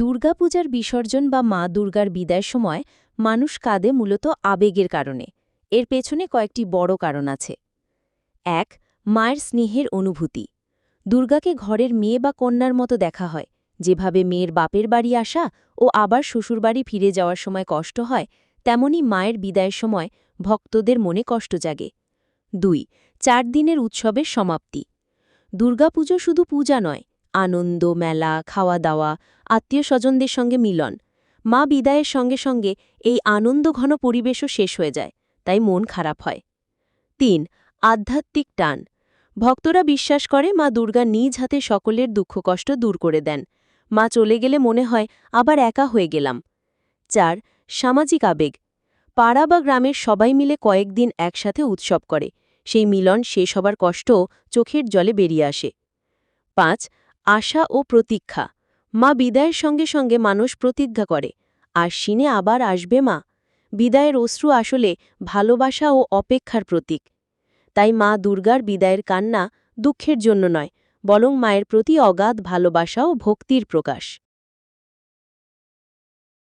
দুর্গাপূজার বিসর্জন বা মা দুর্গার বিদায়ের সময় মানুষ কাঁদে মূলত আবেগের কারণে। এর পেছনে কয়েকটি বড় কারণ আছে। এক, মায়ের স্নেহের অনুভূতি। দুর্গাকে ঘরের মেয়ে বা কন্যার মতো দেখা হয়, যেভাবে মেয়ের বাপের বাড়ি আসা ও আবার শ্বশুরবাড়ি ফিরে যাওয়ার সময় কষ্ট হয়, তেমনি মায়ের বিদায়ের সময় ভক্তদের মনে কষ্ট জাগে। দুই, চার দিনের উৎসবের সমাপ্তি। দুর্গাপুজো শুধু পূজা নয় আনন্দ, মেলা খাওয়া দাওয়া আত্মীয় স্বজনদের সঙ্গে মিলন। মা বিদায়ের সঙ্গে সঙ্গে এই আনন্দঘন পরিবেশও শেষ হয়ে যায়, তাই মন খারাপ হয়। তিন, আধ্যাত্মিক টান। ভক্তরা বিশ্বাস করে মা দুর্গা নিজ হাতে সকলের দুঃখ কষ্ট দূর করে দেন। মা চলে গেলে মনে হয়, আবার একা হয়ে গেলাম। চার, সামাজিক আবেগ। পাড়া বা গ্রামের সবাই মিলে কয়েকদিন একসাথে উৎসব করে। সেই মিলন শেষ হবার কষ্টও চোখের জলে বেরিয়ে আসে। পাঁচ আশা ও প্রতীক্ষা। মা বিদায়ের সঙ্গে সঙ্গে মানুষ প্রতিজ্ঞা করে, আর শিনে আবার আসবে মা? বিদায়ের অশ্রু আসলে ভালোবাসা ও অপেক্ষার প্রতীক। তাই মা দুর্গার বিদায়ের কান্না দুঃখের জন্য নয়, বরং মায়ের প্রতি অগাধ ভালোবাসা ও ভক্তির প্রকাশ।